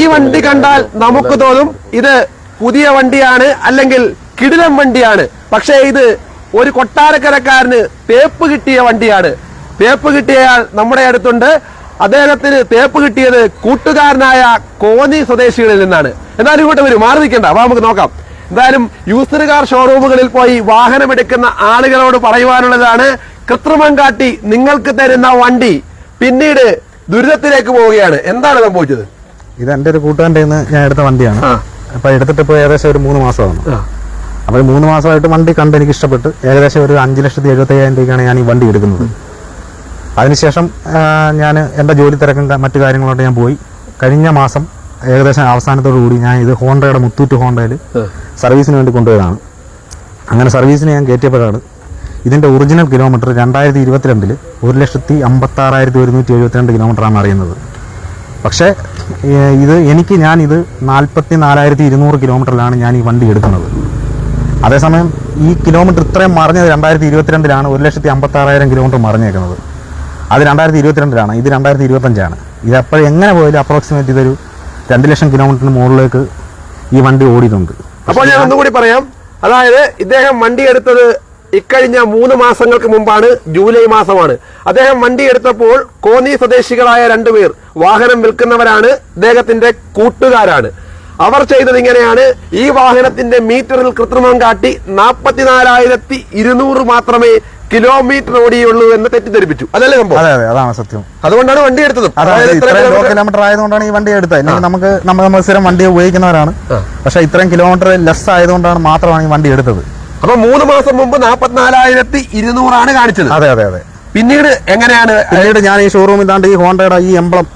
ഈ വണ്ടി കണ്ടാൽ നമുക്ക് തോന്നും ഇത് പുതിയ വണ്ടിയാണ് അല്ലെങ്കിൽ കിടിലം വണ്ടിയാണ്. പക്ഷേ ഇത് ഒരു കൊട്ടാരക്കരക്കാരന് തേപ്പ് കിട്ടിയ വണ്ടിയാണ്. തേപ്പ് കിട്ടിയയാൾ നമ്മുടെ അടുത്തുണ്ട്. അദ്ദേഹത്തിന് തേപ്പ് കിട്ടിയത് കൂട്ടുകാരനായ കോന്നി സ്വദേശികളിൽ നിന്നാണ്. എന്നാലും ഇങ്ങോട്ട് വരും മാറി നിൽക്കണ്ട. അപ്പൊ നമുക്ക് നോക്കാം. എന്തായാലും യൂസർ കാർ ഷോറൂമുകളിൽ പോയി വാഹനമെടുക്കുന്ന ആളുകളോട് പറയുവാനുള്ളതാണ് കൃത്രിമം കാട്ടി നിങ്ങൾക്ക് തരുന്ന വണ്ടി. പിന്നീട് ദുരിതത്തിലേക്ക് പോവുകയാണ്. എന്താണ് സംഭവിച്ചത്? ഇത് എന്റെ ഒരു കൂട്ടുകാരന്റെ ഞാൻ എടുത്ത വണ്ടിയാണ്. അപ്പൊ എടുത്തിട്ട് ഇപ്പോൾ ഏകദേശം ഒരു മൂന്ന് മാസമാണ്. അപ്പോൾ മൂന്ന് മാസമായിട്ട് വണ്ടി കണ്ട് എനിക്ക് ഇഷ്ടപ്പെട്ട് ഏകദേശം ഒരു അഞ്ച് ലക്ഷത്തി എഴുപത്തി അയ്യായിരം രൂപയ്ക്കാണ് ഞാൻ ഈ വണ്ടി എടുക്കുന്നത്. അതിനുശേഷം ഞാൻ എന്റെ ജോലി തിരക്കും ക- മറ്റു കാര്യങ്ങളോട്ട് ഞാൻ പോയി. കഴിഞ്ഞ മാസം ഏകദേശം അവസാനത്തോടു കൂടി ഞാൻ ഇത് ഹോണ്ടയുടെ മുത്തൂറ്റ് ഹോണ്ടയിൽ സർവീസിന് വേണ്ടി കൊണ്ടുപോയതാണ്. അങ്ങനെ സർവീസിന് ഞാൻ കയറ്റിയപ്പോഴാണ് ഇതിന്റെ ഒറിജിനൽ കിലോമീറ്റർ രണ്ടായിരത്തി ഇരുപത്തിരണ്ടിൽ ഒരു ലക്ഷത്തി അമ്പത്താറായിരത്തി ഒരുന്നൂറ്റി എഴുപത്തിരണ്ട് കിലോമീറ്ററാണ് അറിയുന്നത്. പക്ഷേ ഇത് എനിക്ക് ഞാൻ ഇത് നാൽപ്പത്തി നാലായിരത്തി ഇരുന്നൂറ് കിലോമീറ്ററിലാണ് ഞാൻ ഈ വണ്ടി എടുക്കുന്നത്. അതേസമയം ഈ കിലോമീറ്റർ ഇത്രയും മറിഞ്ഞത് രണ്ടായിരത്തി ഇരുപത്തിരണ്ടിലാണ് ഒരു ലക്ഷത്തി അമ്പത്താറായിരം കിലോമീറ്റർ മറിഞ്ഞേക്കുന്നത്. അത് രണ്ടായിരത്തി ഇരുപത്തിരണ്ടിലാണ് ഇത് രണ്ടായിരത്തി ഇരുപത്തഞ്ചാണ് ഇത് അപ്പോൾ എങ്ങനെ പോയാലും അപ്രോക്സിമേറ്റ് ഇതൊരു രണ്ട് ലക്ഷം കിലോമീറ്ററിന് മുകളിലേക്ക് ഈ വണ്ടി ഓടിയിട്ടുണ്ട്. അപ്പോൾ ഞാൻ ഒന്നുകൂടി പറയാം. അതായത് ഇദ്ദേഹം വണ്ടി എടുത്തത് ഇക്കഴിഞ്ഞ മൂന്ന് മാസങ്ങൾക്ക് മുമ്പാണ് ജൂലൈ മാസമാണ്. അദ്ദേഹം വണ്ടി എടുത്തപ്പോൾ കോന്നി സ്വദേശികളായ രണ്ടുപേർ വാഹനം വിൽക്കുന്നവരാണ്. അദ്ദേഹത്തിന്റെ കൂട്ടുകാരാണ്. അവർ ചെയ്തത് ഇങ്ങനെയാണ്. ഈ വാഹനത്തിന്റെ മീറ്ററിൽ കൃത്രിമം കാട്ടി നാൽപ്പത്തിനാലായിരത്തി ഇരുന്നൂറ് മാത്രമേ കിലോമീറ്റർ ഓടിയുള്ളൂ എന്ന് തെറ്റിദ്ധരിപ്പിച്ചു. അതല്ലേ സംഭവം? അതെ അതെ. അതാണ് സത്യം. അതുകൊണ്ടാണ് വണ്ടി എടുത്തത്. ലോ കിലോമീറ്റർ- ആയതുകൊണ്ടാണ് ഈ വണ്ടി എടുത്തത്. നമുക്ക് നമ്മൾ സ്ഥിരം വണ്ടി ഉപയോഗിക്കുന്നവരാണ്. പക്ഷെ ഇത്രയും കിലോമീറ്റർ ലെസ് ആയതുകൊണ്ടാണ് മാത്രമാണ് ഈ വണ്ടി എടുത്തത്. അപ്പൊ മൂന്ന് മാസം മുമ്പ് നാൽപ്പത്തിനാലായിരത്തി ഇരുന്നൂറാണ് കാണിച്ചത്. അതെ അതെ അതെ. പിന്നീട് എങ്ങനെയാണ് പിന്നീട് ഞാൻ ഈ ഷോറൂമിൽ താണ്ട് ഈ ഹോണ്ടയുടെ ഈ എംബ്ലം.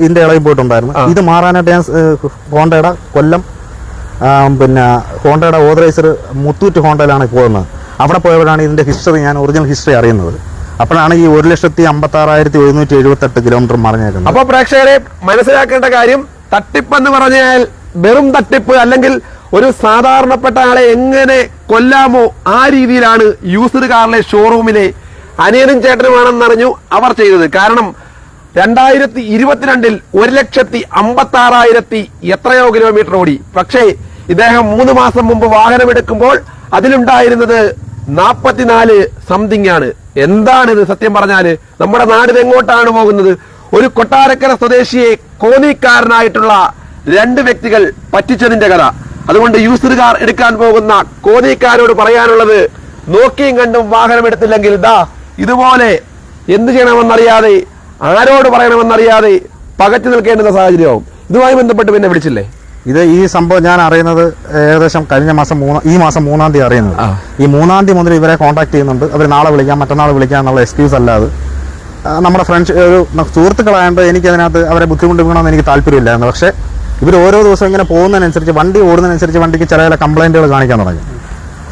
ഇതിന്റെ ഇളയിൽ പോയിട്ടുണ്ടായിരുന്നു. ഇത് മാറാനായിട്ട് ഞാൻ ഹോണ്ടയുടെ കൊല്ലം പിന്നെ ഹോണ്ടയുടെ ഓതറൈസർ മുത്തൂറ്റ് ഹോണ്ടയിലാണ് പോകുന്നത്. അവിടെ പോയവരാണ് ഇതിന്റെ ഹിസ്റ്ററി ഞാൻ ഒറിജിനൽ ഹിസ്റ്ററി അറിയുന്നത്. അപ്പോഴാണ് ഈ ഒരു ലക്ഷത്തി അമ്പത്തി ആറായിരത്തി എഴുന്നൂറ്റി എഴുപത്തെട്ട് കിലോമീറ്റർ മറിഞ്ഞേക്കുന്നത്. അപ്പൊ പ്രേക്ഷകരെ മനസ്സിലാക്കേണ്ട കാര്യം തട്ടിപ്പ് എന്ന് പറഞ്ഞാൽ വെറും തട്ടിപ്പ് അല്ലെങ്കിൽ ഒരു സാധാരണപ്പെട്ട ആളെ എങ്ങനെ കൊല്ലാമോ? ആ രീതിയിലാണ് യൂസർ കാറിലെ ഷോറൂമിലെ അനിയനും ചേട്ടനുമാണെന്നറിഞ്ഞു അവർ ചെയ്തത്. കാരണം രണ്ടായിരത്തി ഇരുപത്തിരണ്ടിൽ ഒരു ലക്ഷത്തി അമ്പത്തി ആറായിരത്തി എത്രയോ കിലോമീറ്റർ ഓടി. പക്ഷേ ഇദ്ദേഹം മൂന്ന് മാസം മുമ്പ് വാഹനമെടുക്കുമ്പോൾ അതിലുണ്ടായിരുന്നത് നാൽപ്പത്തിനാല് സംതിങ് ആണ്. എന്താണിത് സത്യം പറഞ്ഞാൽ? നമ്മുടെ നാട് എങ്ങോട്ടാണ് പോകുന്നത്? ഒരു കൊട്ടാരക്കര സ്വദേശിയെ കോന്നിക്കാരനായിട്ടുള്ള രണ്ട് വ്യക്തികൾ പറ്റിച്ചതിന്റെ കഥ. അതുകൊണ്ട് യൂസർ കാർ എടുക്കാൻ പോകുന്ന കോതിക്കാരോട് പറയാനുള്ളത് നോക്കിയും കണ്ടും വാഹനം എടുത്തില്ലെങ്കിൽ ദാ ഇതുപോലെ എന്ത് ചെയ്യണമെന്നറിയാതെ ആരോട് പറയണമെന്നറിയാതെ പകച്ചു നിൽക്കേണ്ട സാഹചര്യമാവും. ഇതുമായി ബന്ധപ്പെട്ട് പിന്നെ വിളിച്ചില്ലേ? ഇത് ഈ സംഭവം ഞാൻ അറിയുന്നത് ഏകദേശം കഴിഞ്ഞ മാസം മൂന്ന് ഈ മാസം മൂന്നാം തീയതി അറിയുന്നത്. ഈ മൂന്നാം തീയതി മുതൽ ഇവരെ കോൺടാക്ട് ചെയ്യുന്നുണ്ട്. അവർ നാളെ വിളിക്കാം മറ്റന്നാൾ വിളിക്കാം എന്നുള്ള എക്സ്ക്യൂസ് അല്ലാതെ. അത് നമ്മുടെ ഫ്രണ്ട്സ് ഒരു സുഹൃത്തുക്കളായതുകൊണ്ട് എനിക്ക് അതിനകത്ത് അവരെ ബുദ്ധിമുട്ടിക്കണമെന്ന് എനിക്ക് താല്പര്യമില്ലായിരുന്നു. പക്ഷേ ഇവർ ഓരോ ദിവസം ഇങ്ങനെ പോകുന്നതിനനുസരിച്ച് വണ്ടി ഓടുന്നതിനനുസരിച്ച് വണ്ടിക്ക് ചില ചില കംപ്ലൈന്റുകൾ കാണിക്കാൻ തുടങ്ങി.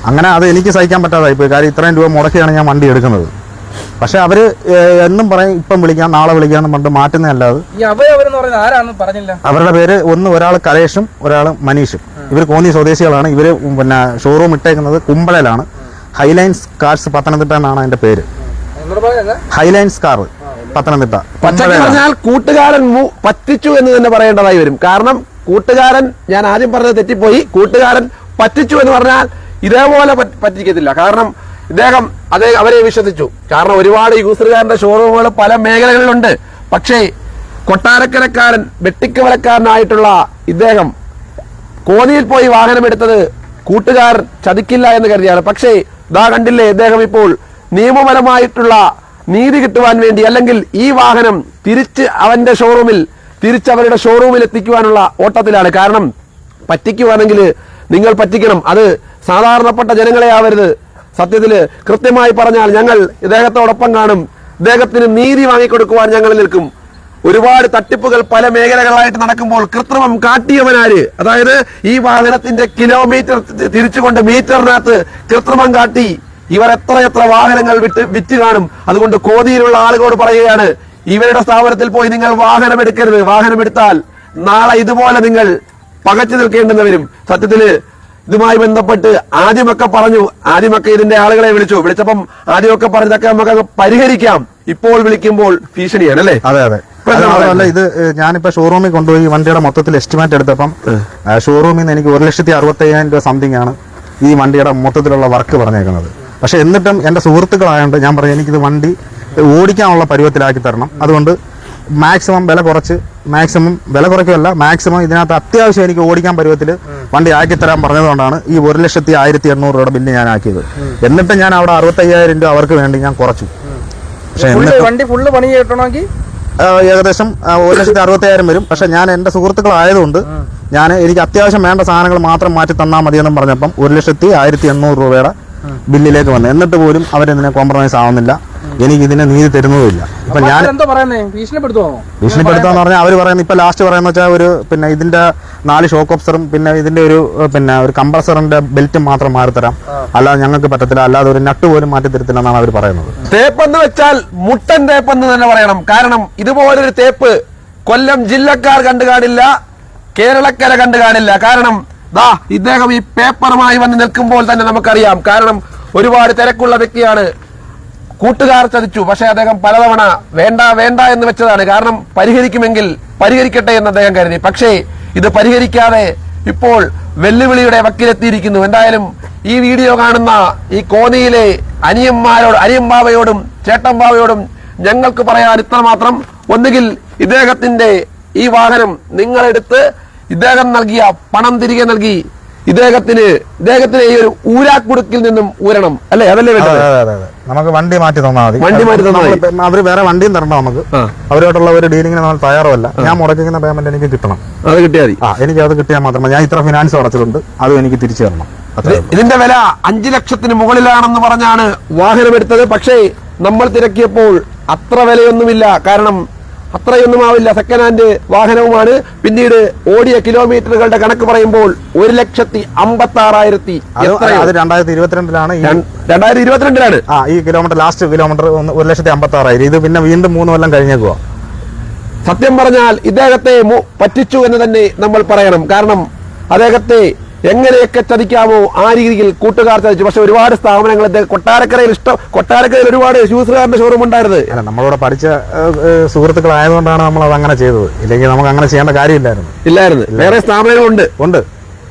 അങ്ങനെ അത് എനിക്ക് സഹിക്കാൻ പറ്റാതായി പോയി. കാര്യം ഇത്രയും രൂപ മുടക്കിയാണ് ഞാൻ വണ്ടി എടുക്കുന്നത്. പക്ഷെ അവർ എന്നും പറയും ഇപ്പം വിളിക്കാം നാളെ വിളിക്കാം എന്ന് പറഞ്ഞിട്ട് മാറ്റുന്നതല്ലാതെ അവരുടെ പേര് ഒന്ന് ഒരാൾ കലേഷും ഒരാൾ മനീഷും. ഇവർ കോന്നി സ്വദേശികളാണ്. ഇവർ പിന്നെ ഷോറൂം ഇട്ടേക്കുന്നത് കുമ്പളയിലാണ് ഹൈലൈൻസ് കാർസ് പത്തനംതിട്ട എന്നാണ് അതിന്റെ പേര്. Highlines car Pathanamthitta. പറഞ്ഞാൽ കൂട്ടുകാരൻ പറ്റിച്ചു എന്ന് തന്നെ പറയേണ്ടതായി വരും. കാരണം കൂട്ടുകാരൻ ഞാൻ ആദ്യം പറഞ്ഞത് തെറ്റിപ്പോയി. കൂട്ടുകാരൻ പറ്റിച്ചു എന്ന് പറഞ്ഞാൽ ഇതേപോലെ പറ്റ്- പറ്റിക്കത്തില്ല. കാരണം ഇദ്ദേഹം അദ്ദേഹം അവരെ വിശ്വസിച്ചു. കാരണം ഒരുപാട് യൂസറുകാരന്റെ ഷോറൂമുകൾ പല മേഖലകളിലുണ്ട്. പക്ഷേ കൊട്ടാരക്കരക്കാരൻ വെട്ടിക്കവലക്കാരനായിട്ടുള്ള ഇദ്ദേഹം കോന്നിയിൽ പോയി വാഹനമെടുത്തത് കൂട്ടുകാരൻ ചതിക്കില്ല എന്ന് കരുതിയാണ്. പക്ഷേ ഇതാ കണ്ടില്ലേ ഇദ്ദേഹം ഇപ്പോൾ നിയമപരമായിട്ടുള്ള നീതി കിട്ടുവാൻ വേണ്ടി അല്ലെങ്കിൽ ഈ വാഹനം തിരിച്ച് അവന്റെ ഷോറൂമിൽ തിരിച്ച് അവരുടെ ഷോറൂമിൽ എത്തിക്കുവാനുള്ള ഓട്ടത്തിലാണ്. കാരണം പറ്റിക്കുവാണെങ്കിൽ നിങ്ങൾ പറ്റിക്കണം. അത് സാധാരണപ്പെട്ട ജനങ്ങളെ ആവരുത്. സത്യത്തിൽ കൃത്യമായി പറഞ്ഞാൽ ഞങ്ങൾ ഇദ്ദേഹത്തോടൊപ്പം കാണും. ഇദ്ദേഹത്തിന് നീതി വാങ്ങിക്കൊടുക്കുവാൻ ഞങ്ങൾ നിൽക്കും. ഒരുപാട് തട്ടിപ്പുകൾ പല മേഖലകളായിട്ട് നടക്കുമ്പോൾ കൃത്രിമം കാട്ടിയവനാര് അതായത് ഈ വാഹനത്തിന്റെ കിലോമീറ്റർ തിരിച്ചുകൊണ്ട് മീറ്ററിനകത്ത് കൃത്രിമം കാട്ടി ഇവർ എത്ര എത്ര വാഹനങ്ങൾ വിറ്റ് വിറ്റ് കാണും. അതുകൊണ്ട് കോതിയിലുള്ള ആളുകളോട് പറയുകയാണ് ഇവരുടെ സ്ഥാപനത്തിൽ പോയി നിങ്ങൾ വാഹനം എടുക്കരുത്. വാഹനം എടുത്താൽ നാളെ ഇതുപോലെ നിങ്ങൾ പകച്ചു നിൽക്കേണ്ടെന്ന് വരും. സത്യത്തിൽ ഇതുമായി ബന്ധപ്പെട്ട് ആദ്യമൊക്കെ പറഞ്ഞു ആദ്യമൊക്കെ ഇതിന്റെ ആളുകളെ വിളിച്ചു. വിളിച്ചപ്പം ആദ്യമൊക്കെ പറഞ്ഞതൊക്കെ നമുക്ക് പരിഹരിക്കാം. ഇപ്പോൾ വിളിക്കുമ്പോൾ ഭീഷണിയാണ് അല്ലേ? അതെ അതെ. അല്ല അതല്ല ഇത് ഞാനിപ്പോ ഷോറൂമിൽ കൊണ്ടുപോയി വണ്ടിയുടെ മൊത്തത്തിൽ എസ്റ്റിമേറ്റ് എടുത്തപ്പം ഷോറൂമിൽ നിന്ന് എനിക്ക് ഒരു ലക്ഷത്തി അറുപത്തി അയ്യായിരം രൂപ സംതിങ് ആണ് ഈ വണ്ടിയുടെ മൊത്തത്തിലുള്ള വർക്ക് പറഞ്ഞേക്കുന്നത്. പക്ഷെ എന്നിട്ടും എന്റെ സുഹൃത്തുക്കളായതുകൊണ്ട് ഞാൻ പറയും എനിക്കിത് വണ്ടി ഓടിക്കാനുള്ള പരുവത്തിലാക്കി തരണം. അതുകൊണ്ട് മാക്സിമം വില കുറച്ച് മാക്സിമം വില കുറയ്ക്കുമല്ല മാക്സിമം ഇതിനകത്ത് അത്യാവശ്യം എനിക്ക് ഓടിക്കാൻ പരുവത്തിൽ വണ്ടി ആക്കി തരാൻ പറഞ്ഞതുകൊണ്ടാണ് ഈ ഒരു ലക്ഷത്തി ആയിരത്തി എണ്ണൂറ് രൂപയുടെ ബില്ല് ഞാൻ ആക്കിയത്. എന്നിട്ട് ഞാൻ അവിടെ അറുപത്തയ്യായിരം രൂപ അവർക്ക് വേണ്ടി ഞാൻ കുറച്ചു. പക്ഷേ വണ്ടി ഫുള്ള് പണി കിട്ടണമെങ്കിൽ? ഏകദേശം ഒരു ലക്ഷത്തി അറുപത്തയ്യായിരം വരും. പക്ഷെ ഞാൻ എന്റെ സുഹൃത്തുക്കളായതുകൊണ്ട് ഞാൻ എനിക്ക് അത്യാവശ്യം വേണ്ട സാധനങ്ങൾ മാത്രം മാറ്റി തന്നാൽ മതിയെന്നും പറഞ്ഞപ്പം ഒരു ലക്ഷത്തി ആയിരത്തി എണ്ണൂറ് രൂപയുടെ ബില്ലിലേക്ക് വന്നത് എന്നിട്ട് പോലും അവരെന്തിനെ കോംപ്രമൈസ് ആവുന്നില്ല. എനിക്ക് ഇതിനെ നീതി തരുന്നതുമില്ല. ഇപ്പൊ ഞാൻ ഭീഷണിപ്പെടുത്തുക ഭീഷണിപ്പെടുത്താന്ന് പറഞ്ഞാൽ അവർ പറയുന്നത് ഇപ്പൊ ലാസ്റ്റ് പറയുന്ന വെച്ചാൽ ഒരു പിന്നെ ഇതിന്റെ നാല് ഷോക്ക് ഓഫ്സറും പിന്നെ ഇതിന്റെ ഒരു പിന്നെ ഒരു കംപ്രസറിന്റെ ബെൽറ്റും മാത്രം മാറി തരാം. അല്ലാതെ ഞങ്ങൾക്ക് പറ്റത്തില്ല. അല്ലാതെ ഒരു നട്ട് പോലും മാറ്റി തരത്തില്ല എന്നാണ് അവർ പറയുന്നത്. തേപ്പെന്ന് വെച്ചാൽ മുട്ടൻ തേപ്പെന്ന് തന്നെ പറയണം. കാരണം ഇതുപോലൊരു തേപ്പ് കൊല്ലം ജില്ലക്കാർ കണ്ടു കാണില്ല കേരളക്കര കണ്ടു കാണില്ല. കാരണം ദാ ഇദ്ദേഹം ഈ പേപ്പറുമായി വന്ന് നിൽക്കുമ്പോൾ തന്നെ നമുക്കറിയാം. കാരണം ഒരുപാട് തിരക്കുള്ള വ്യക്തിയാണ്. കൂട്ടുകാർ ചതിച്ചു. പക്ഷെ അദ്ദേഹം പലതവണ വേണ്ട വേണ്ട എന്ന് വെച്ചതാണ്. കാരണം പരിഹരിക്കുമെങ്കിൽ പരിഹരിക്കട്ടെ എന്ന് അദ്ദേഹം കരുതി. പക്ഷേ ഇത് പരിഹരിക്കാതെ ഇപ്പോൾ വെല്ലുവിളിയുടെ വക്കിലെത്തിയിരിക്കുന്നു. എന്തായാലും ഈ വീഡിയോ കാണുന്ന ഈ കോന്നിയിലെ അനിയന്മാരോട് അനിയമ്പാവയോടും ചേട്ടമ്പാവയോടും ഞങ്ങൾക്ക് പറയാൻ ഇത്ര മാത്രം ഒന്നുകിൽ ഇദ്ദേഹത്തിന്റെ ഈ വാഹനം നിങ്ങളെടുത്ത് ഇദ്ദേഹം നൽകിയ പണം തിരികെ നൽകി ഇദ്ദേഹത്തിന് ഇദ്ദേഹത്തിന് ഈ ഒരു ഊരാക്കുടുക്കിൽ നിന്നും ഊരണം. അല്ലെ? അതല്ലേ വേണ്ടത്. നമുക്ക് വണ്ടി മാറ്റി തന്നാൽ മതി. വണ്ടി മാറ്റി തന്നാൽ. അവർ വേറെ വണ്ടിയും തരണം നമുക്ക്. അവരോടുള്ള ഒരു ഡീലിങ്ങിന് നമ്മൾ തയ്യാറുമല്ല. ഞാൻ മുടക്കുന്ന പേയ്മെന്റ് എനിക്ക് കിട്ടണം. അത് കിട്ടിയാൽ മതി. ആ എനിക്ക് അത് കിട്ടിയാൽ മാത്രമേ ഞാൻ ഇത്ര ഫിനാൻസ് അടച്ചിട്ടുണ്ട് അത് എനിക്ക് തിരിച്ചു തരണം. ഇതിന്റെ വില അഞ്ചു ലക്ഷത്തിന് മുകളിലാണെന്ന് പറഞ്ഞാണ് വാഹനം എടുത്തത് പക്ഷേ നമ്മൾ തിരക്കിയപ്പോൾ അത്ര വിലയൊന്നുമില്ല. കാരണം അത്രയൊന്നും ആവില്ല. സെക്കൻഡ് ഹാൻഡ് വാഹനവുമാണ്. പിന്നീട് ഓടിയ കിലോമീറ്ററുകളുടെ കണക്ക് പറയുമ്പോൾ ഒരു ലക്ഷത്തി അമ്പത്തി ആറായിരത്തി അത് രണ്ടായിരത്തി ഇരുപത്തിരണ്ടിലാണ് രണ്ടായിരത്തി ഇരുപത്തിരണ്ടിലാണ് ആ ഈ കിലോമീറ്റർ ലാസ്റ്റ് കിലോമീറ്റർ ഒരു ലക്ഷത്തി അമ്പത്തി ആറായിരം ഇത് പിന്നെ വീണ്ടും മൂന്ന് കൊല്ലം കഴിഞ്ഞേക്കുവാ. സത്യം പറഞ്ഞാൽ ഇദ്ദേഹത്തെ പറ്റിച്ചു എന്ന് തന്നെ നമ്മൾ പറയണം. കാരണം അദ്ദേഹത്തെ എങ്ങനെയൊക്കെ ചതിക്കാമോ ആ രീതിയിൽ കൂട്ടുകാർ ചതിച്ചു. പക്ഷെ ഒരുപാട് സ്ഥാപനങ്ങൾ കൊട്ടാരക്കരയിൽ ഇഷ്ടം കൊട്ടാരക്കരയിൽ ഒരുപാട് ഷൂസുകാരന്റെ ഷോറൂം ഉണ്ടായിരുന്നത്. അല്ല നമ്മളോട് പഠിച്ച സുഹൃത്തുക്കളായതുകൊണ്ടാണ് നമ്മൾ അത് അങ്ങനെ ചെയ്തത്. ഇല്ലെങ്കിൽ നമുക്ക് അങ്ങനെ ചെയ്യേണ്ട കാര്യമില്ലായിരുന്നു. ഇല്ലായിരുന്നു. വേറെ സ്ഥാപനങ്ങളുണ്ട്. ഉണ്ട്.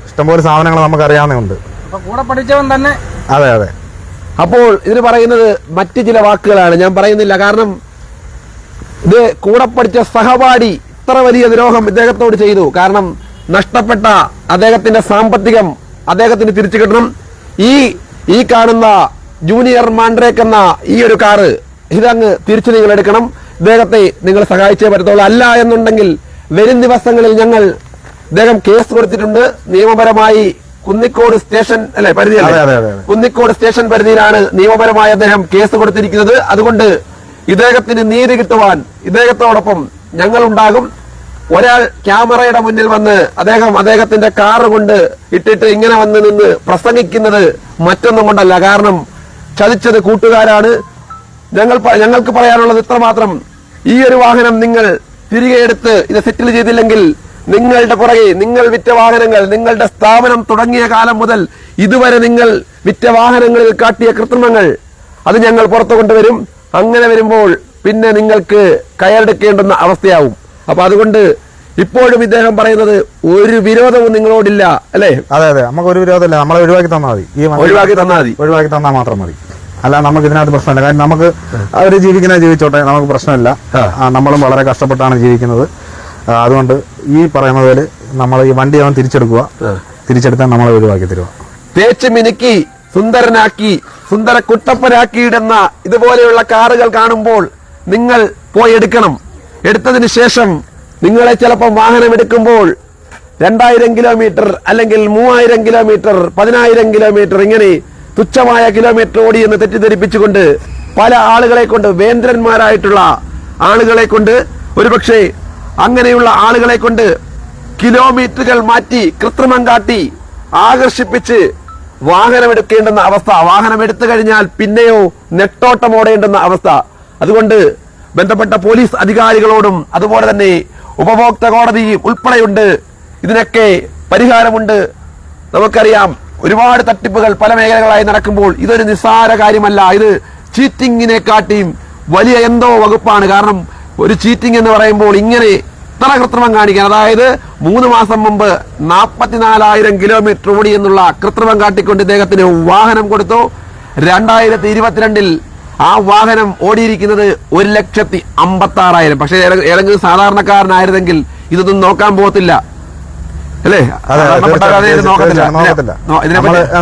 ഇഷ്ടംപോലെ സ്ഥാപനങ്ങൾ നമുക്ക് അറിയാവുന്നതുണ്ട് അപ്പൊ കൂടെ പഠിച്ചവൻ തന്നെ. അതെ അതെ. അപ്പോൾ ഇതിന് പറയുന്നത് മറ്റു ചില വാക്കുകളാണ്. ഞാൻ പറയുന്നില്ല. കാരണം ഇത് കൂടെ പഠിച്ച സഹപാഠി ഇത്ര വലിയ ദ്രോഹം ഇദ്ദേഹത്തോട് ചെയ്തു. കാരണം നഷ്ടപ്പെട്ട അദ്ദേഹത്തിന്റെ സാമ്പത്തികം അദ്ദേഹത്തിന് തിരിച്ചു കിട്ടണം. ഈ ഈ കാണുന്ന ജൂനിയർ മാൻഡ്രേക്ക് എന്ന ഈ ഒരു കാറ് ഇതങ്ങ് തിരിച്ചു നിങ്ങൾ എടുക്കണം. ഇദ്ദേഹത്തെ നിങ്ങൾ സഹായിച്ചേ പറ്റത്തുള്ളൂ. അല്ല എന്നുണ്ടെങ്കിൽ വരും ദിവസങ്ങളിൽ ഞങ്ങൾ ഇദ്ദേഹം കേസ് കൊടുത്തിട്ടുണ്ട്. നിയമപരമായി കുന്നിക്കോട് സ്റ്റേഷൻ അല്ലെ പരിധി. കുന്നിക്കോട് സ്റ്റേഷൻ പരിധിയിലാണ് നിയമപരമായി അദ്ദേഹം കേസ് കൊടുത്തിരിക്കുന്നത്. അതുകൊണ്ട് ഇദ്ദേഹത്തിന് നീതി കിട്ടുവാൻ ഇദ്ദേഹത്തോടൊപ്പം ഞങ്ങൾ ഉണ്ടാകും ഒരാൾ ക്യാമറയുടെ മുന്നിൽ വന്ന് അദ്ദേഹം അദ്ദേഹത്തിന്റെ കാറ് കൊണ്ട് ഇട്ടിട്ട് ഇങ്ങനെ വന്ന് നിന്ന് പ്രസംഗിക്കുന്നത് മറ്റൊന്നും കൊണ്ടല്ല. കാരണം ചതിച്ചത് കൂട്ടുകാരാണ്. ഞങ്ങൾ ഞങ്ങൾക്ക് പറയാനുള്ളത് ഇത്രമാത്രം. ഈ ഒരു വാഹനം നിങ്ങൾ തിരികെ എടുത്ത് ഇത് സെറ്റിൽ ചെയ്തില്ലെങ്കിൽ നിങ്ങളുടെ പുറകെ നിങ്ങൾ വിറ്റ വാഹനങ്ങൾ നിങ്ങളുടെ സ്ഥാപനം തുടങ്ങിയ കാലം മുതൽ ഇതുവരെ നിങ്ങൾ വിറ്റ വാഹനങ്ങളിൽ കാട്ടിയ കൃത്രിമങ്ങൾ അത് ഞങ്ങൾ പുറത്തു കൊണ്ടുവരും. അങ്ങനെ വരുമ്പോൾ പിന്നെ നിങ്ങൾക്ക് കയറെടുക്കേണ്ടുന്ന അവസ്ഥയാവും. അപ്പൊ അതുകൊണ്ട് ഇപ്പോഴും ഇദ്ദേഹം പറയുന്നത് ഒരു വിരോധവും നിങ്ങളോടില്ല അല്ലേ? അതെ അതെ. നമുക്ക് ഒരു വിരോധമില്ല. നമ്മളെ ഒഴിവാക്കി തന്നാൽ മതി. ഈ ഒഴിവാക്കി തന്നാൽ മതി. ഒഴിവാക്കി തന്നാൽ മാത്രം മതി. അല്ല നമുക്ക് ഇതിനകത്ത് പ്രശ്നമില്ല. കാരണം നമുക്ക് അവർ ജീവിക്കുന്ന ജീവിച്ചോട്ടെ നമുക്ക് പ്രശ്നമില്ല. നമ്മളും വളരെ കഷ്ടപ്പെട്ടാണ് ജീവിക്കുന്നത്. അതുകൊണ്ട് ഈ പറയുന്ന പോലെ നമ്മൾ ഈ വണ്ടി അവൻ തിരിച്ചെടുക്കുക. തിരിച്ചെടുത്താൽ നമ്മളെ ഒഴിവാക്കി തരുക. തേച്ച് മിനുക്കി സുന്ദരനാക്കി സുന്ദര കുട്ടപ്പനാക്കിയിടുന്ന ഇതുപോലെയുള്ള കാറുകൾ കാണുമ്പോൾ നിങ്ങൾ പോയി എടുക്കണം. എടുത്തതിന് ശേഷം നിങ്ങളെ ചിലപ്പോൾ വാഹനം എടുക്കുമ്പോൾ രണ്ടായിരം കിലോമീറ്റർ അല്ലെങ്കിൽ മൂവായിരം കിലോമീറ്റർ പതിനായിരം കിലോമീറ്റർ ഇങ്ങനെ തുച്ഛമായ കിലോമീറ്റർ ഓടി എന്ന് തെറ്റിദ്ധരിപ്പിച്ചുകൊണ്ട് പല ആളുകളെ കൊണ്ട് വേന്ദ്രന്മാരായിട്ടുള്ള ആളുകളെ കൊണ്ട് ഒരുപക്ഷെ അങ്ങനെയുള്ള ആളുകളെ കൊണ്ട് കിലോമീറ്ററുകൾ മാറ്റി കൃത്രിമം കാട്ടി ആകർഷിപ്പിച്ച് വാഹനം എടുക്കേണ്ടുന്ന അവസ്ഥ. വാഹനം എടുത്തു കഴിഞ്ഞാൽ പിന്നെയോ നെട്ടോട്ടം ഓടേണ്ടുന്ന അവസ്ഥ. അതുകൊണ്ട് ബന്ധപ്പെട്ട പോലീസ് അധികാരികളോടും അതുപോലെ തന്നെ ഉപഭോക്തൃ കോടതി ഉൾപ്പെടെയുണ്ട്. ഇതിനൊക്കെ പരിഹാരമുണ്ട്. നമുക്കറിയാം ഒരുപാട് തട്ടിപ്പുകൾ പല മേഖലകളായി നടക്കുമ്പോൾ ഇതൊരു നിസ്സാര കാര്യമല്ല. ഇത് ചീറ്റിങ്ങിനെ കാട്ടിയും വലിയ എന്തോ വകുപ്പാണ്. കാരണം ഒരു ചീറ്റിംഗ് എന്ന് പറയുമ്പോൾ ഇങ്ങനെ ഇത്ര കൃത്രിമം കാണിക്കാൻ. അതായത് മൂന്ന് മാസം മുമ്പ് നാൽപ്പത്തിനാലായിരം കിലോമീറ്റർ ഓടി എന്നുള്ള കൃത്രിമം കാട്ടിക്കൊണ്ട് ഇദ്ദേഹത്തിന് വാഹനം കൊടുത്തു. രണ്ടായിരത്തി ഇരുപത്തിരണ്ടിൽ ആ വാഹനം ഓടിയിരിക്കുന്നത് ഒരു ലക്ഷത്തി അമ്പത്തി ആറായിരം പക്ഷേ ഏതെങ്കിലും സാധാരണക്കാരനായിരുന്നെങ്കിൽ ഇതൊന്നും നോക്കാൻ പോകത്തില്ല. അല്ലേ?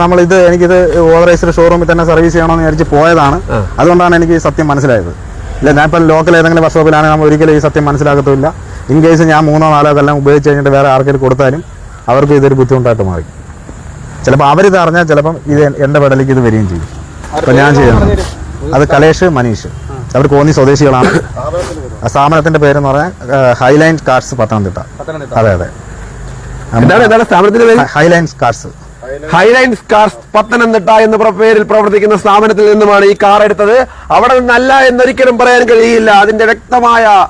ആളെ ഇത് എനിക്കിത് ഓതറൈസ്ഡ് ഷോറൂമിൽ തന്നെ സർവീസ് ചെയ്യണമെന്ന് വിചാരിച്ച് പോയതാണ്. അതുകൊണ്ടാണ് എനിക്ക് ഈ സത്യം മനസ്സിലായത്. ഇല്ല ഞാൻ ഇപ്പം ലോക്കൽ ഏതെങ്കിലും വർക്ക്ഷോപ്പിലാണെങ്കിൽ നമ്മൾ ഒരിക്കലും ഈ സത്യം മനസ്സിലാക്കത്തില്ല ഇൻ കേസ് ഞാൻ മൂന്നോ നാലോ അതെല്ലാം ഉപയോഗിച്ച് കഴിഞ്ഞിട്ട് വേറെ ആർക്കെങ്കിലും കൊടുത്താലും അവർക്ക് ഇതൊരു ബുദ്ധിമുട്ടായിട്ട് മാറി. ചിലപ്പോൾ അവരിത് അറിഞ്ഞാൽ ചിലപ്പം ഇത് എന്റെ പെടലേക്ക് ഇത് വരികയും ചെയ്യും. അപ്പം ഞാൻ ചെയ്യണം അത് കലേഷ് മനീഷ്. അവർ കോന്നി സ്വദേശികളാണ്. ആ സ്ഥാപനത്തിന്റെ പേരെന്ന് പറഞ്ഞാൽ ഹൈലൈൻ കാർഡ്സ് പത്തനംതിട്ട. അതെ അതെ. സ്ഥാപനത്തിന്റെ പേര്? Highlines cards Highlines cars Pathanamthitta എന്ന പ്ര- പേരിൽ പ്രവർത്തിക്കുന്ന സ്ഥാപനത്തിൽ നിന്നുമാണ് ഈ കാർ എടുത്തത്. അവിടെ നിന്നല്ല എന്നൊരിക്കലും പറയാൻ കഴിയില്ല. അതിന്റെ വ്യക്തമായ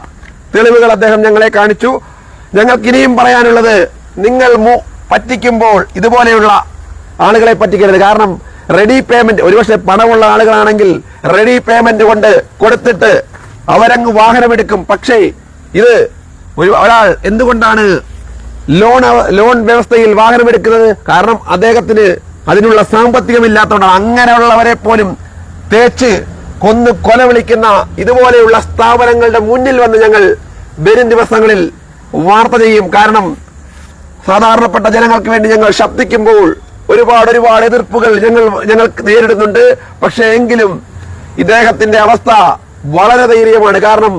തെളിവുകൾ അദ്ദേഹം ഞങ്ങളെ കാണിച്ചു. ഞങ്ങൾക്ക് ഇനിയും പറയാനുള്ളത് നിങ്ങൾ പറ്റിക്കുമ്പോൾ ഇതുപോലെയുള്ള ആളുകളെ പറ്റിക്കരുത്. കാരണം റെഡി പേയ്മെന്റ് ഒരുപക്ഷെ പണമുള്ള ആളുകളാണെങ്കിൽ റെഡി പേയ്മെന്റ് കൊണ്ട് കൊടുത്തിട്ട് അവരങ്ങ് വാഹനമെടുക്കും പക്ഷേ ഇത് ഒരു ഒരാൾ എന്തുകൊണ്ടാണ് ലോൺ ലോൺ വ്യവസ്ഥയിൽ വാഹനമെടുക്കുന്നത് കാരണം അദ്ദേഹത്തിന് അതിനുള്ള സാമ്പത്തികമില്ലാത്തതുകൊണ്ടാണ്. അങ്ങനെയുള്ളവരെ പോലും തേച്ച് കൊന്ന് കൊല വിളിക്കുന്ന ഇതുപോലെയുള്ള സ്ഥാപനങ്ങളുടെ മുന്നിൽ വന്ന് ഞങ്ങൾ വരും ദിവസങ്ങളിൽ വാർത്ത ചെയ്യും. കാരണം സാധാരണപ്പെട്ട ജനങ്ങൾക്ക് വേണ്ടി ഞങ്ങൾ ശബ്ദിക്കുമ്പോൾ ഒരുപാട് ഒരുപാട് എതിർപ്പുകൾ ഞങ്ങൾ ഞങ്ങൾ നേരിടുന്നുണ്ട്. പക്ഷേ എങ്കിലും ഇദ്ദേഹത്തിന്റെ അവസ്ഥ വളരെ ധൈര്യമാണ്. കാരണം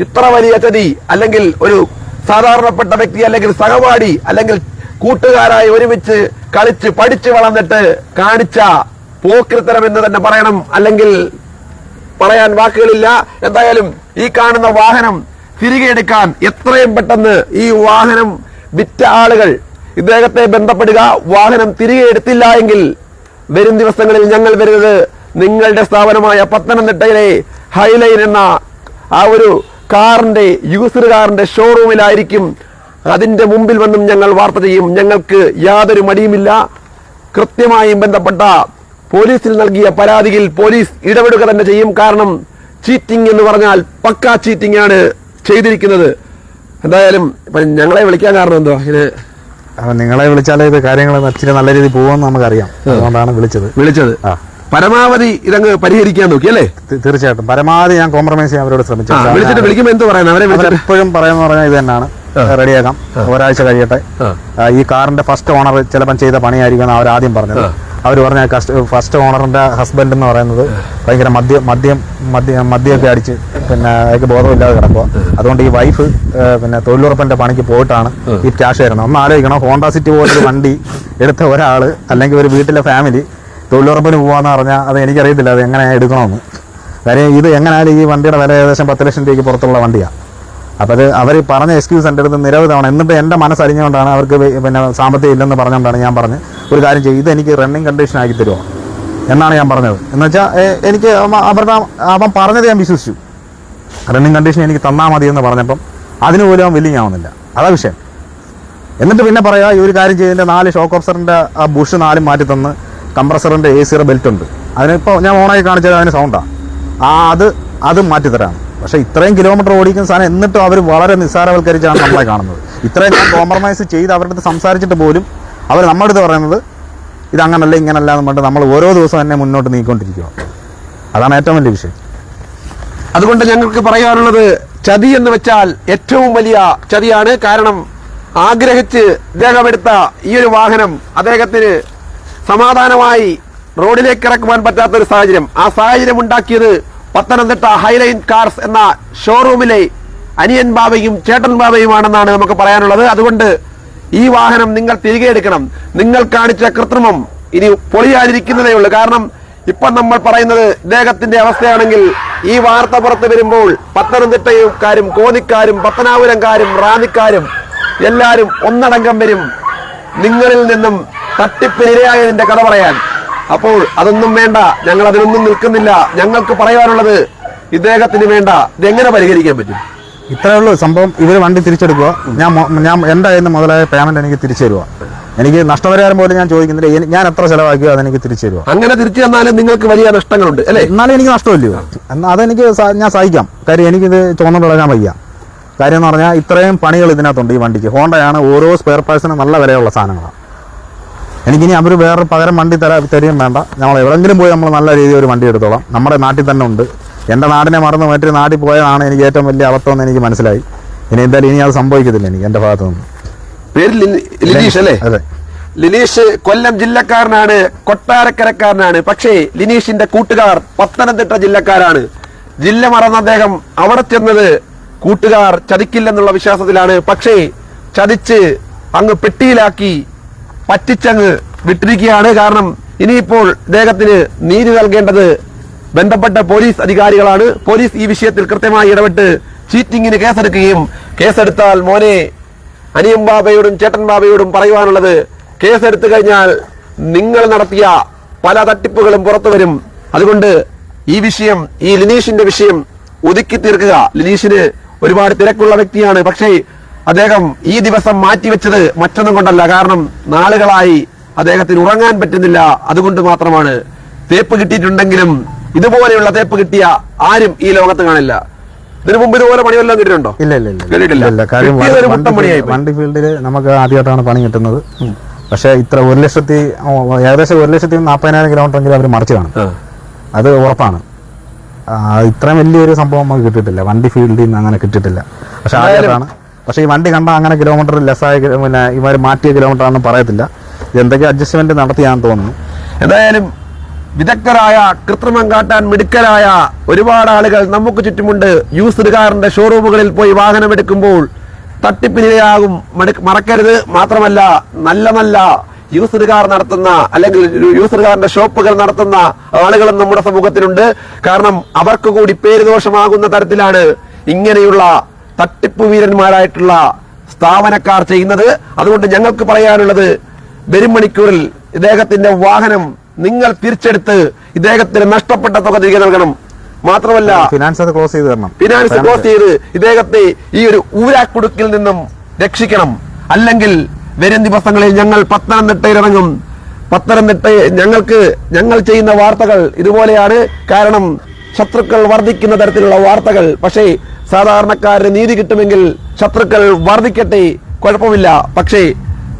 ഇത്ര വലിയ ചതി അല്ലെങ്കിൽ ഒരു സാധാരണപ്പെട്ട വ്യക്തി അല്ലെങ്കിൽ സഹപാഠി അല്ലെങ്കിൽ കൂട്ടുകാരായി ഒരുമിച്ച് കളിച്ച് പഠിച്ച് വളർന്നിട്ട് കാണിച്ച പോക്കൃത്തരം എന്ന് തന്നെ പറയണം. അല്ലെങ്കിൽ പറയാൻ വാക്കുകളില്ല. എന്തായാലും ഈ കാണുന്ന വാഹനം തിരികെ എടുക്കാൻ എത്രയും പെട്ടെന്ന് ഈ വാഹനം വിറ്റ ആളുകൾ ഇദ്ദേഹത്തെ ബന്ധപ്പെടുക വാഹനം തിരികെ എടുത്തില്ല എങ്കിൽ വരും ദിവസങ്ങളിൽ ഞങ്ങൾ വരുന്നത് നിങ്ങളുടെ സ്ഥാപനമായ പത്തനംതിട്ടയിലെ ഹൈലൈൻ എന്ന ആ ഒരു കാറിന്റെ യൂസർ കാറിന്റെ ഷോറൂമിലായിരിക്കും അതിന്റെ മുമ്പിൽ വന്നും ഞങ്ങൾ വാർത്ത ചെയ്യും. ഞങ്ങൾക്ക് യാതൊരു മടിയുമില്ല. കൃത്യമായും ബന്ധപ്പെട്ട പോലീസിൽ നൽകിയ പരാതിയിൽ പോലീസ് ഇടപെടുക തന്നെ ചെയ്യും. കാരണം ചീറ്റിംഗ് എന്ന് പറഞ്ഞാൽ പക്കാ ചീറ്റിംഗ് ആണ് ചെയ്തിരിക്കുന്നത്. എന്തായാലും ഞങ്ങളെ വിളിക്കാൻ കാരണം എന്തോ ഇത് അപ്പൊ നിങ്ങളെ വിളിച്ചാലേ ഇത് കാര്യങ്ങൾ ഇച്ചിരി നല്ല രീതിയിൽ പോകുമെന്ന് നമുക്കറിയാം. അതുകൊണ്ടാണ് വിളിച്ചത്. വിളിച്ചത്. ആ. പരമാവധി ഇതങ്ങ് പരിഹരിക്കാൻ നോക്കി അല്ലേ? തീർച്ചയായിട്ടും. പരമാവധി ഞാൻ കോംപ്രമൈസ് ചെയ്യാൻ അവരോട് ശ്രമിച്ചു വിളിച്ചിട്ട് വിളിക്കുമ്പോൾ എന്ത് അവരെ എപ്പോഴും പറയുന്ന പറഞ്ഞാൽ ഇത് തന്നെയാണ്. റെഡിയാക്കാം. ഒരാഴ്ച കഴിയട്ടെ. ഈ കാറിന്റെ ഫസ്റ്റ് ഓണർ ചിലപ്പം ചെയ്ത പണിയായിരിക്കും അവർ ആദ്യം പറഞ്ഞത് അവർ പറഞ്ഞ ഫസ്റ്റ് ഓണറിന്റെ ഹസ്ബൻഡ് എന്ന് പറയുന്നത് ഭയങ്കര മദ്യം മദ്യം മദ്യം മദ്യമൊക്കെ അടിച്ച് പിന്നെ അയാൾക്ക് ബോധമില്ലാതെ കിടക്കുക അതുകൊണ്ട് ഈ വൈഫ് പിന്നെ തൊഴിലുറപ്പിന്റെ പണിക്ക് പോയിട്ടാണ് ഈ ക്യാഷ് തരുന്നത്. ഒന്ന് ആലോചിക്കണം. ഹോണ്ട സിറ്റി പോലൊരു വണ്ടി എടുത്ത ഒരാൾ അല്ലെങ്കിൽ ഒരു വീട്ടിലെ ഫാമിലി തൊഴിലുറപ്പിന് പോവാന്ന് പറഞ്ഞാൽ അത് എനിക്കറിയത്തില്ല അത് എങ്ങനെ എടുക്കണമെന്ന്. കാര്യം ഇത് എങ്ങനെയായാലും ഈ വണ്ടിയുടെ വില ഏകദേശം പത്ത് ലക്ഷം രൂപയ്ക്ക് പുറത്തുള്ള വണ്ടിയാണ് അപ്പോൾ അത് അവർ പറഞ്ഞ എക്സ്ക്യൂസ് എന്റെ അടുത്ത് നിരവധി തവണ. എന്നിട്ട് എന്റെ മനസ്സറിഞ്ഞുകൊണ്ടാണ് അവർക്ക് പിന്നെ സാമ്പത്തികം ഇല്ലെന്ന് പറഞ്ഞുകൊണ്ടാണ് ഞാൻ പറഞ്ഞ് ഒരു കാര്യം ചെയ്യും. ഇതെനിക്ക് റണ്ണിങ് കണ്ടീഷൻ ആക്കി തരുമോ എന്നാണ് ഞാൻ പറഞ്ഞത്. എന്ന് വെച്ചാൽ എനിക്ക് അവ- അവരുടെ അവൻ പറഞ്ഞത് ഞാൻ വിശ്വസിച്ചു. റണ്ണിങ് കണ്ടീഷൻ എനിക്ക് തന്നാൽ മതി എന്ന് പറഞ്ഞപ്പം അതിന് പോലും അവൻ വില്ലിങ് ആവുന്നില്ല അതാ വിഷയം. എന്നിട്ട് പിന്നെ പറയാ ഈ ഒരു കാര്യം ചെയ്തതിന്റെ നാല് ഷോക്ക് ഓഫ്സറിന്റെ ആ ബുഷ് നാലും മാറ്റി തന്ന് കംപ്രസറിന്റെ എ സിയുടെ ബെൽറ്റ് ഉണ്ട്. അതിനിപ്പോൾ ഞാൻ ഓണായി കാണിച്ചാൽ അതിന് സൗണ്ടാണ് ആ. അത് അത് മാറ്റി തരാണ് പക്ഷേ ഇത്രയും കിലോമീറ്റർ ഓടിക്കുന്ന സാധനം എന്നിട്ടും അവർ വളരെ നിസ്സാരവൽക്കരിച്ചാണ് നമ്മളെ കാണുന്നത്. ഇത്രയും ഞാൻ കോംപ്രമൈസ് ചെയ്ത് അവരുടെ അടുത്ത് സംസാരിച്ചിട്ട് പോലും അവർ നമ്മുടെ അടുത്ത് പറയുന്നത് ഇതങ്ങനല്ല ഇങ്ങനല്ല എന്ന് പറഞ്ഞിട്ട് നമ്മൾ ഓരോ ദിവസം തന്നെ മുന്നോട്ട് നീക്കൊണ്ടിരിക്കുക അതാണ് ഏറ്റവും വലിയ വിഷയം. അതുകൊണ്ട് ഞങ്ങൾക്ക് പറയാനുള്ളത് ചതി എന്ന് വെച്ചാൽ ഏറ്റവും വലിയ ചതിയാണ്. കാരണം ആഗ്രഹിച്ച് ഇദ്ദേഹമെടുത്ത ഈ ഒരു വാഹനം അദ്ദേഹത്തിന് സമാധാനമായി റോഡിലേക്ക് ഇറക്കുവാൻ പറ്റാത്ത ഒരു സാഹചര്യം. ആ സാഹചര്യം ഉണ്ടാക്കിയത് പത്തനംതിട്ട ഹൈലൈൻ കാർസ് എന്ന ഷോറൂമിലെ അനിയൻ ബാബയും ചേട്ടൻ ബാബയുമാണെന്നാണ് നമുക്ക് പറയാനുള്ളത്. അതുകൊണ്ട് ഈ വാഹനം നിങ്ങൾ തിരികെ എടുക്കണം. നിങ്ങൾ കാണിച്ച കൃത്രിമം ഇനി പൊളിയാതിരിക്കുന്നതേ ഉള്ളൂ. കാരണം ഇപ്പം നമ്മൾ പറയുന്നത് ഇദ്ദേഹത്തിന്റെ അവസ്ഥയാണെങ്കിൽ ഈ വാർത്ത പുറത്തു വരുമ്പോൾ പത്തനംതിട്ടക്കാരും കോന്നിക്കാരും പത്തനാപുരംകാരും റാന്നിക്കാരും എല്ലാവരും ഒന്നടങ്കം വരും. നിങ്ങളിൽ നിന്നും തട്ടിപ്പിനിരയായതിന്റെ കഥ പറയാൻ. അപ്പോൾ അതൊന്നും വേണ്ട. ഞങ്ങൾ അതിനൊന്നും നിൽക്കുന്നില്ല. ഞങ്ങൾക്ക് പറയാനുള്ളത് ഇദ്ദേഹത്തിന് വേണ്ട. ഇതെങ്ങനെ പരിഹരിക്കാൻ പറ്റും? ഇത്രയേ ഉള്ളൂ സംഭവം. ഇവർ വണ്ടി തിരിച്ചെടുക്കുക ഞാൻ ഞാൻ എന്റെ കയ്യിൽ നിന്ന് മുതലായ പേയ്മെന്റ് എനിക്ക് തിരിച്ചു തരുക എനിക്ക് നഷ്ടപരിഹാരം പോലും ഞാൻ ചോദിക്കുന്നില്ല. ഞാൻ എത്ര ചെലവാക്കിയോ അതെനിക്ക് തിരിച്ചു തരുമോ അങ്ങനെ തിരിച്ചു തന്നാലും നിങ്ങൾക്ക് വലിയ നഷ്ടങ്ങളുണ്ട് അല്ലേ? എന്നാലും എനിക്ക് നഷ്ടമില്ലയോ? എന്നാൽ അതെനിക്ക് ഞാൻ സഹിക്കാം. കാര്യം എനിക്കിത് ചോന്ന തുടങ്ങാൻ വയ്യ. കാര്യം എന്ന് പറഞ്ഞാൽ ഇത്രയും പണികൾ ഇതിനകത്തുണ്ട് ഈ വണ്ടിക്ക്. ഹോണ്ടയാണ് ഓരോ സ്പെയർ പാർട്സിനും നല്ല വിലയുള്ള സാധനങ്ങളാണ് എനിക്കിനി അവർ വേറെ പകരം വണ്ടി തരാ തരികയും വേണ്ട. നമ്മൾ എവിടെങ്കിലും പോയി നമ്മൾ നല്ല രീതിയിൽ ഒരു വണ്ടി എടുത്തോളാം. നമ്മുടെ നാട്ടിൽ തന്നെ ഉണ്ട്. എന്റെ നാടിനെ മറന്ന് മറ്റൊരു നാട്ടിൽ പോയതാണ് എനിക്ക് ഏറ്റവും വലിയ അബദ്ധമെന്ന് എനിക്ക് മനസ്സിലായി. ഇനി എന്തായാലും ഇനി അത് സംഭവിക്കത്തില്ല എനിക്ക് എന്റെ ഭാഗത്തു നിന്ന്. പേര് ലിനീഷ് അല്ലേ? അതെ. ലിനീഷ് കൊല്ലം ജില്ലക്കാരനാണ് കൊട്ടാരക്കരക്കാരനാണ്. പക്ഷേ ലിനീഷിന്റെ കൂട്ടുകാർ പത്തനംതിട്ട ജില്ലക്കാരാണ്. ജില്ല മറന്ന അദ്ദേഹം അവിടെ ചെന്നത് കൂട്ടുകാർ ചതിക്കില്ലെന്നുള്ള വിശ്വാസത്തിലാണ്. പക്ഷേ ചതിച്ച് അങ്ങ് പെട്ടിയിലാക്കി പറ്റിച്ചങ്ങ് വിട്ടിരിക്കുകയാണ്. കാരണം ഇനിയിപ്പോൾ ഇദ്ദേഹത്തിന് നീതി നൽകേണ്ടത് ബന്ധപ്പെട്ട പോലീസ് അധികാരികളാണ്. പോലീസ് ഈ വിഷയത്തിൽ കൃത്യമായി ഇടപെട്ട് ചീറ്റിങ്ങിന് കേസെടുക്കുകയും കേസെടുത്താൽ മോനെ അനിയം ബാബയോടും ചേട്ടൻ ബാബയോടും പറയുവാനുള്ളത് കേസെടുത്തു കഴിഞ്ഞാൽ നിങ്ങൾ നടത്തിയ പല തട്ടിപ്പുകളും പുറത്തു വരും. അതുകൊണ്ട് ഈ വിഷയം ഈ ലിനീഷിന്റെ വിഷയം ഒതുക്കി തീർക്കുക. ലിനീഷിന് ഒരുപാട് തിരക്കുള്ള വ്യക്തിയാണ്. പക്ഷേ അദ്ദേഹം ഈ ദിവസം മാറ്റിവെച്ചത് മറ്റൊന്നും കൊണ്ടല്ല. കാരണം നാളുകളായി അദ്ദേഹത്തിന് ഉറങ്ങാൻ പറ്റുന്നില്ല. അതുകൊണ്ട് മാത്രമാണ് തേപ്പ് കിട്ടിയിട്ടുണ്ടെങ്കിലും ഇതുപോലെയുള്ള തേപ്പ് കിട്ടിയ ആരും ഈ ലോകത്ത് കാണില്ല. ഇതിനു മുമ്പ് ഇതുപോലെ പണിവെല്ലാം കിട്ടിയിട്ടുണ്ടോ? ഇല്ല ഇല്ല ഇല്ല. വണ്ടി ഫീൽഡിൽ നമുക്ക് ആദ്യമായിട്ടാണ് പണി കിട്ടുന്നത്. പക്ഷെ ഇത്ര ഒരു ലക്ഷത്തി ഏകദേശം ഒരു ലക്ഷത്തി നാൽപ്പതിനായിരം കിലോമീറ്റർ എങ്കിലും അവർ മറിച്ച് കാണും. അത് ഉറപ്പാണ്. ഇത്രയും വലിയൊരു സംഭവം നമുക്ക് കിട്ടിയിട്ടില്ല. വണ്ടി ഫീൽഡിൽ നിന്ന് അങ്ങനെ കിട്ടിയിട്ടില്ല. പക്ഷെ ആദ്യമായിട്ടാണ് പക്ഷെ ഈ വണ്ടി കണ്ടാൽ അങ്ങനെ കിലോമീറ്റർ ലെസ്സായ പിന്നെ ഇവർ മാറ്റിയ കിലോമീറ്റർ ആണെന്ന് പറയത്തില്ല. എന്തൊക്കെ അഡ്ജസ്റ്റ്മെന്റ് നടത്തിയാന്ന് തോന്നുന്നു. എന്തായാലും വിദഗ്ധരായ കൃത്രിമം കാട്ടാൻ മിടുക്കരായ ഒരുപാട് ആളുകൾ നമുക്ക് ചുറ്റുമുണ്ട്. യൂസ്ഡ് കാറിന്റെ ഷോറൂമുകളിൽ പോയി വാഹനം എടുക്കുമ്പോൾ തട്ടിപ്പിനിരയാകും മറക്കരുത്. മാത്രമല്ല നല്ല നല്ല യൂസ്ഡ് കാർ നടത്തുന്ന അല്ലെങ്കിൽ യൂസ്ഡ് കാറിന്റെ ഷോപ്പുകൾ നടത്തുന്ന ആളുകളും നമ്മുടെ സമൂഹത്തിലുണ്ട് കാരണം അവർക്ക് കൂടി പേരുദോഷമാകുന്ന തരത്തിലാണ് ഇങ്ങനെയുള്ള തട്ടിപ്പ് വീരന്മാരായിട്ടുള്ള സ്ഥാപനക്കാർ ചെയ്യുന്നത്. അതുകൊണ്ട് ഞങ്ങൾക്ക് പറയാനുള്ളത് വരും മണിക്കൂറിൽ ഇദ്ദേഹത്തിന്റെ വാഹനം നിങ്ങൾ തിരിച്ചെടുത്ത് ഇദ്ദേഹത്തിന് നഷ്ടപ്പെട്ട തുക തിരികെ നൽകണം. മാത്രമല്ല ഫിനാൻസ് ക്ലോസ് ചെയ്ത് തരണം. ഫിനാൻസ് ക്ലോസ് ചെയ്ത് ഇദ്ദേഹത്തെ ഈ ഒരു ഊരാക്കുടുക്കിൽ നിന്നും രക്ഷിക്കണം. അല്ലെങ്കിൽ വരും ദിവസങ്ങളിൽ ഞങ്ങൾ പത്തനംതിട്ടയിൽ ഇറങ്ങും പത്തനംതിട്ട ഞങ്ങൾക്ക് ഞങ്ങൾ ചെയ്യുന്ന വാർത്തകൾ ഇതുപോലെയാണ്. കാരണം ശത്രുക്കൾ വർദ്ധിക്കുന്ന തരത്തിലുള്ള വാർത്തകൾ. പക്ഷേ സാധാരണക്കാരന് നീതി കിട്ടുമെങ്കിൽ ശത്രുക്കൾ വർദ്ധിക്കട്ടെ കുഴപ്പമില്ല. പക്ഷേ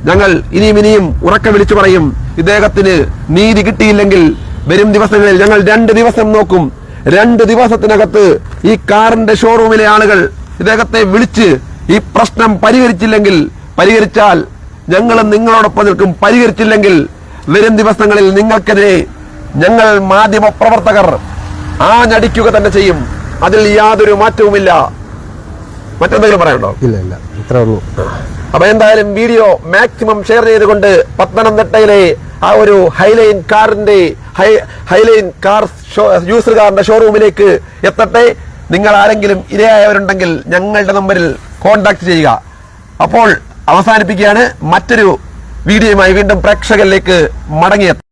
ഞങ്ങൾ ഇനിയും ഇനിയും ഉറക്കം വിളിച്ചു പറയും ഇദ്ദേഹത്തിന് നീതി കിട്ടിയില്ലെങ്കിൽ വരും ദിവസങ്ങളിൽ ഞങ്ങൾ രണ്ട് ദിവസം നോക്കും. രണ്ട് ദിവസത്തിനകത്ത് ഈ കാറിന്റെ ഷോറൂമിലെ ആളുകൾ ഇദ്ദേഹത്തെ വിളിച്ച് ഈ പ്രശ്നം പരിഹരിച്ചില്ലെങ്കിൽ പരിഹരിച്ചാൽ ഞങ്ങളും നിങ്ങളോടൊപ്പം നിൽക്കും. പരിഹരിച്ചില്ലെങ്കിൽ വരും ദിവസങ്ങളിൽ നിങ്ങൾക്കെതിരെ ഞങ്ങൾ മാധ്യമ പ്രവർത്തകർ ആഞ്ഞടിക്കുക തന്നെ ചെയ്യും. അതിൽ യാതൊരു മാറ്റവുമില്ല. മറ്റെന്തെങ്കിലും പറയണ്ടോ ഇല്ല ഇല്ല. ഇത്രേ ഉള്ളൂ. അപ്പൊ എന്തായാലും വീഡിയോ മാക്സിമം ഷെയർ ചെയ്തുകൊണ്ട് പത്തനംതിട്ടയിലെ ആ ഒരു ഹൈലൈൻ കാറിന്റെ ഹൈലൈൻ കാർ യൂസർ കാറിന്റെ ഷോറൂമിലേക്ക് എത്തട്ടെ. നിങ്ങൾ ആരെങ്കിലും ഇരയായവരുണ്ടെങ്കിൽ ഞങ്ങളുടെ നമ്പറിൽ കോൺടാക്ട് ചെയ്യുക. അപ്പോൾ അവസാനിപ്പിക്കുകയാണ്. മറ്റൊരു വീഡിയോയുമായി വീണ്ടും പ്രേക്ഷകരിലേക്ക് മടങ്ങിയെത്താം.